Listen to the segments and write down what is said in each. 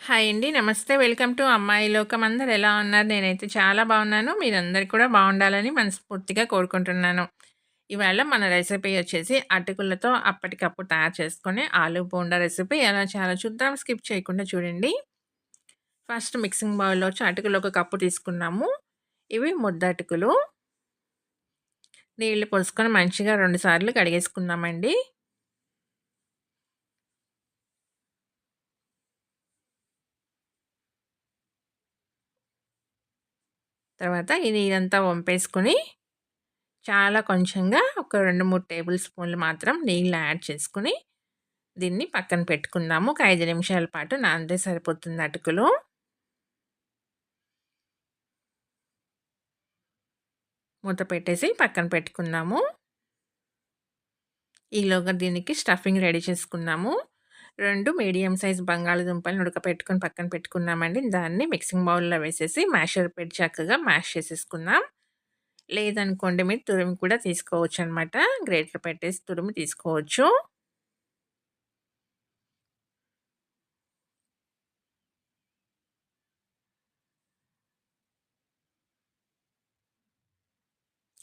Hi అండి. నమస్తే. Welcome to అమ్మాయి లోకం. అందరు ఎలా ఉన్నారు? నేనైతే చాలా బాగున్నాను. మీరందరు కూడా బాగుండాలని మనస్ఫూర్తిగా కోరుకుంటున్నాను. ఇవాళ మన రెసిపీ వచ్చేసి అటుకులతో అప్పటికప్పుడు తయారు చేసుకునే ఆలు బోండా రెసిపీ ఎలా చాలా చూద్దాం. స్కిప్ చేయకుండా చూడండి. ఫస్ట్ మిక్సింగ్ బౌల్‌లో వచ్చి అటుకులు ఒక కప్పు తీసుకున్నాము. ఇవి ముద్ద అటుకులు. నీళ్ళు పోసుకొని మంచిగా రెండుసార్లు కడిగేసుకున్నామండి తర్వాత ఇది ఇదంతా వంపేసుకొని చాలా కొంచెంగా ఒక 2, 3 టేబుల్ స్పూన్లు మాత్రం నీళ్ళు యాడ్ చేసుకొని దీన్ని పక్కన పెట్టుకుందాము. ఒక ఐదు నిమిషాల పాటు నానితే సరిపోతుంది అటుకులు. మూత పెట్టేసి పక్కన పెట్టుకుందాము. ఈలోగా దీనికి స్టఫింగ్ రెడీ చేసుకున్నాము రెండు మీడియం సైజ్ బంగాళదుంపలను ఉడకపెట్టుకొని పక్కన పెట్టుకున్నామండి. దాన్ని మిక్సింగ్ బౌల్‌లో వేసేసి మ్యాషర్ పెట్టి చక్కగా మ్యాష్ చేసేసుకుందాం. లేదనుకోండి మీరు తురిమి కూడా తీసుకోవచ్చు అనమాట గ్రేటర్ పెట్టేసి తురిమి తీసుకోవచ్చు.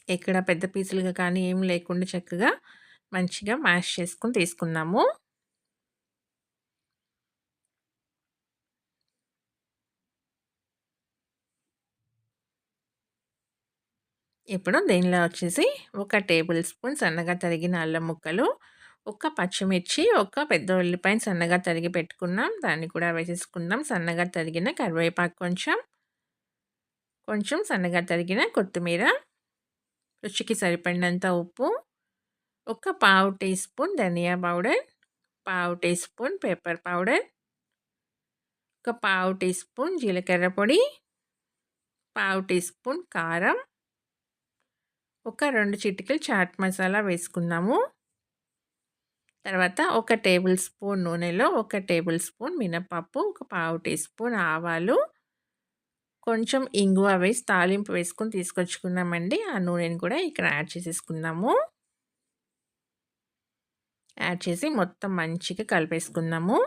ఎక్కడ పెద్ద పీసులుగా కానీ ఏం లేకుండా చక్కగా మంచిగా మ్యాష్ చేసుకుని తీసుకున్నాము ఇప్పుడు దీనిలో వచ్చేసి ఒక టేబుల్ స్పూన్ సన్నగా తరిగిన అల్లం ముక్కలు, ఒక పచ్చిమిర్చి, ఒక పెద్ద ఉల్లిపాయని సన్నగా తరిగి పెట్టుకున్నాం. దాన్ని కూడా వేసేసుకుందాం. సన్నగా తరిగిన కరివేపాకు కొంచెం, కొంచెం సన్నగా తరిగిన కొత్తిమీర, రుచికి సరిపడినంత ఉప్పు, ఒక పావు టీ స్పూన్ ధనియా పౌడర్, పావు టీ స్పూన్ పెప్పర్ పౌడర్, ఒక పావు టీ స్పూన్ జీలకర్ర పొడి, పావు టీ స్పూన్ కారం, ఒక రెండు చిటికలు చాట్ మసాలా వేసుకున్నాము. తర్వాత ఒక టేబుల్ స్పూన్ నూనెలో ఒక టేబుల్ స్పూన్ మినపప్పు, ఒక పావు టీ స్పూన్ ఆవాలు, కొంచెం ఇంగువ వేసి తాలింపు వేసుకొని తీసుకొచ్చుకున్నామండి. ఆ నూనెని కూడా ఇక్కడ యాడ్ చేసేసుకున్నాము. యాడ్ చేసి మొత్తం మంచిగా కలిపేసుకున్నాము.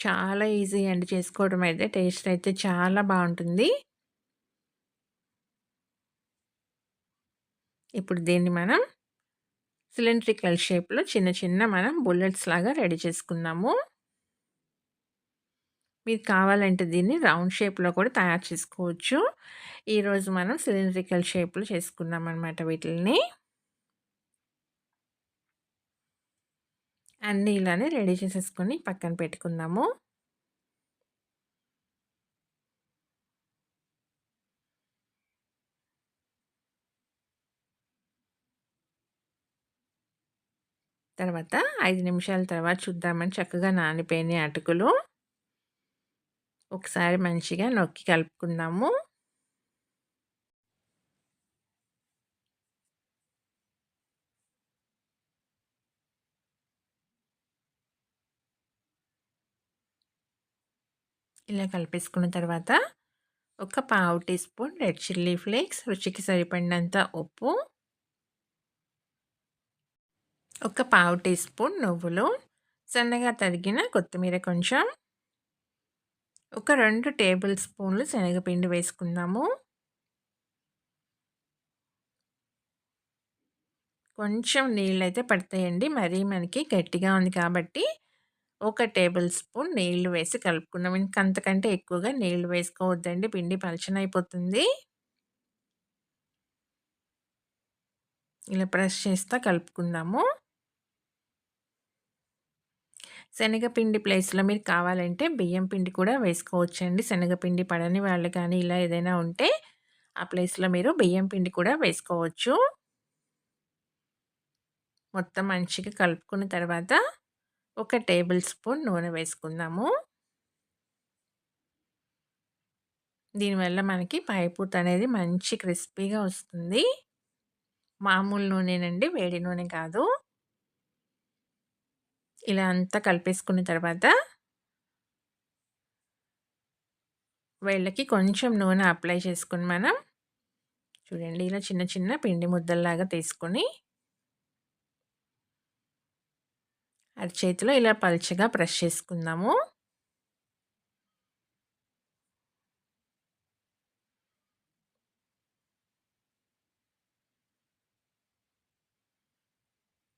చాలా ఈజీ అండి చేసుకోవడం అయితే. టేస్ట్ అయితే చాలా బాగుంటుంది ఇప్పుడు దీన్ని మనం సిలిండ్రికల్ షేప్‌లో చిన్న చిన్న మనం బుల్లెట్స్ లాగా రెడీ చేసుకున్నాము మీకు కావాలంటే దీన్ని రౌండ్ షేప్‌లో కూడా తయారు చేసుకోవచ్చు. ఈరోజు మనం సిలిండ్రికల్ షేప్‌లో చేసుకున్నాం అనమాట వీటిని అన్నీ ఇలానే రెడీ చేసేసుకొని పక్కన పెట్టుకుందాము. తర్వాత ఐదు నిమిషాల తర్వాత చూద్దామని చక్కగా నానిపోయినాయి అటుకులు. ఒకసారి మంచిగా నొక్కి కలుపుకుందాము. ఇలా కలిపేసుకున్న తర్వాత ఒక పావు teaspoon red chilli flakes, రుచికి సరిపడినంత ఉప్పు, ఒక పావు టీ స్పూన్ నువ్వులు, సన్నగా తరిగిన కొత్తిమీర కొంచెం, ఒక రెండు టేబుల్ స్పూన్లు శనగపిండి వేసుకుందాము. కొంచెం నీళ్ళైతే పడతాయండి. మరీ మనకి గట్టిగా ఉంది కాబట్టి ఒక టేబుల్ స్పూన్ నీళ్ళు వేసి కలుపుకున్నాం ఇంకంతకంటే ఎక్కువగా నీళ్ళు వేసుకోవద్దండి. పిండి పలచనైపోతుంది. ఇలా ప్రెస్ చేస్తా కలుపుకుందాము. శనగపిండి ప్లేస్‌లో మీరు కావాలంటే బియ్యం పిండి కూడా వేసుకోవచ్చండి. శనగపిండి పడని వాళ్ళు కానీ ఇలా ఏదైనా ఉంటే ఆ ప్లేస్‌లో మీరు బియ్యం పిండి కూడా వేసుకోవచ్చు. మొత్తం మంచిగా కలుపుకున్న తర్వాత ఒక టేబుల్ స్పూన్ నూనె వేసుకుందాము. దీనివల్ల మనకి పైపూత అనేది మంచి క్రిస్పీగా వస్తుంది. మామూలు నూనెనండి. వేడి నూనె కాదు. ఇలా అంతా కలిపేసుకున్న తర్వాత వేళ్ళకి కొంచెం నూనె అప్లై చేసుకుని మనం చూడండి ఇలా చిన్న చిన్న పిండి ముద్దల్లాగా తీసుకొని చేతిలో ఇలా పల్చగా ప్రెస్ చేసుకుందాము.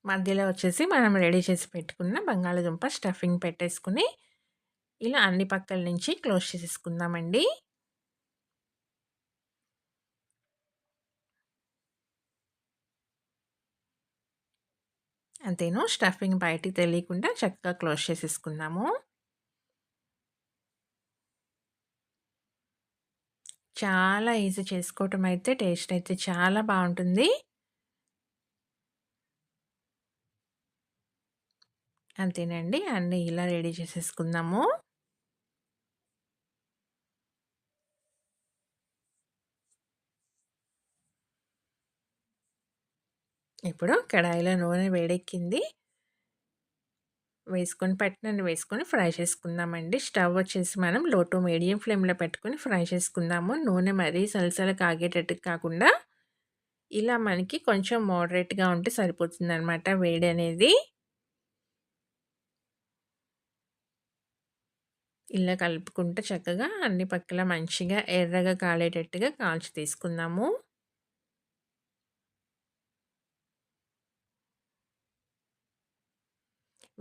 మధ్యలో వచ్చేసి మనం రెడీ చేసి పెట్టుకున్న బంగాళదుంప స్టఫింగ్ పెట్టేసుకుని ఇలా అన్ని పక్కల నుంచి క్లోజ్ చేసేసుకుందామండి. అంతేను. స్టఫింగ్ బయటికి తెలియకుండా చక్కగా క్లోజ్ చేసేసుకుందాము. చాలా ఈజీ చేసుకోవటం అయితే టేస్ట్ అయితే చాలా బాగుంటుంది. అంతేనండి. అన్నీ ఇలా రెడీ చేసేసుకుందాము. ఇప్పుడు కడాయిలో నూనె వేడెక్కింది. వేసుకొని పట్టినని వేసుకొని ఫ్రై చేసుకుందామండి. స్టవ్ వచ్చేసి మనం లో టు మీడియం ఫ్లేమ్లో పెట్టుకొని ఫ్రై చేసుకుందాము. నూనె మరీ సలసల కాగేటట్టు కాకుండా ఇలా మనకి కొంచెం మోడరేట్గా ఉంటే సరిపోతుంది అనమాట వేడి అనేది. ఇలా కలుపుకుంటే చక్కగా అన్ని పక్కల మంచిగా ఎర్రగా కాలేటట్టుగా కాల్చి తీసుకుందాము.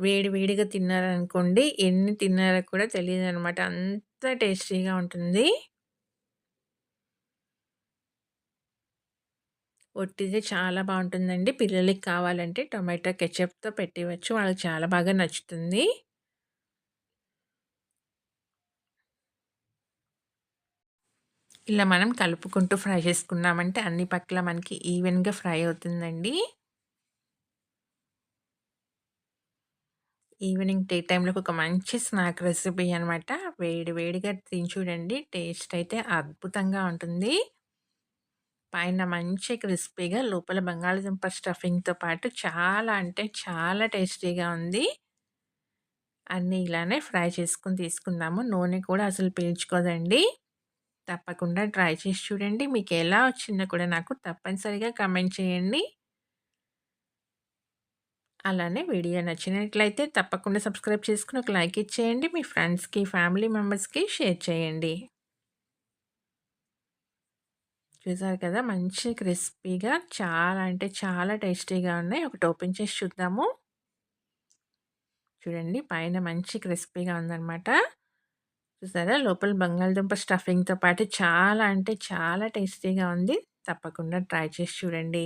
వేడి వేడిగా తిన్నారనుకోండి ఎన్ని తిన్నారో కూడా తెలియదు అనమాట అంత టేస్టీగా ఉంటుంది. ఒట్టిదే చాలా బాగుంటుందండి. పిల్లలకి కావాలంటే టొమాటో కెచప్తో పెట్టివచ్చు. వాళ్ళకి చాలా బాగా నచ్చుతుంది. ఇలా మనం కలుపుకుంటూ ఫ్రై చేసుకున్నామంటే అన్ని పక్కల మనకి ఈవెన్గా ఫ్రై అవుతుందండి. ఈవినింగ్ టీ టైంలో ఒక మంచి స్నాక్ రెసిపీ అనమాట వేడి వేడిగా తిని చూడండి. టేస్ట్ అయితే అద్భుతంగా ఉంటుంది. పైన మంచి క్రిస్పీగా లోపల బంగాళదుంప స్టఫింగ్తో పాటు చాలా అంటే చాలా టేస్టీగా ఉంది. అన్నీ ఇలానే ఫ్రై చేసుకుని తీసుకుందాము. నూనె కూడా అసలు పీల్చుకోదండి. తప్పకుండా ట్రై చేసి చూడండి. మీకు ఎలా వచ్చిందో కూడా నాకు తప్పనిసరిగా కమెంట్ చేయండి. అలానే వీడియో నచ్చినట్లయితే తప్పకుండా సబ్స్క్రైబ్ చేసుకుని ఒక లైక్ ఇచ్చేయండి. మీ ఫ్రెండ్స్కి ఫ్యామిలీ మెంబర్స్కి షేర్ చేయండి. చూసారు కదా మంచి క్రిస్పీగా చాలా అంటే చాలా టేస్టీగా ఉన్నాయి. ఒకటి ఓపెన్ చేసి చూద్దాము. చూడండి పైన మంచి క్రిస్పీగా ఉందన్నమాట. చూసారా లోపల బంగాళదుంప స్టఫింగ్తో పాటు చాలా అంటే చాలా టేస్టీగా ఉంది. తప్పకుండా ట్రై చేసి చూడండి.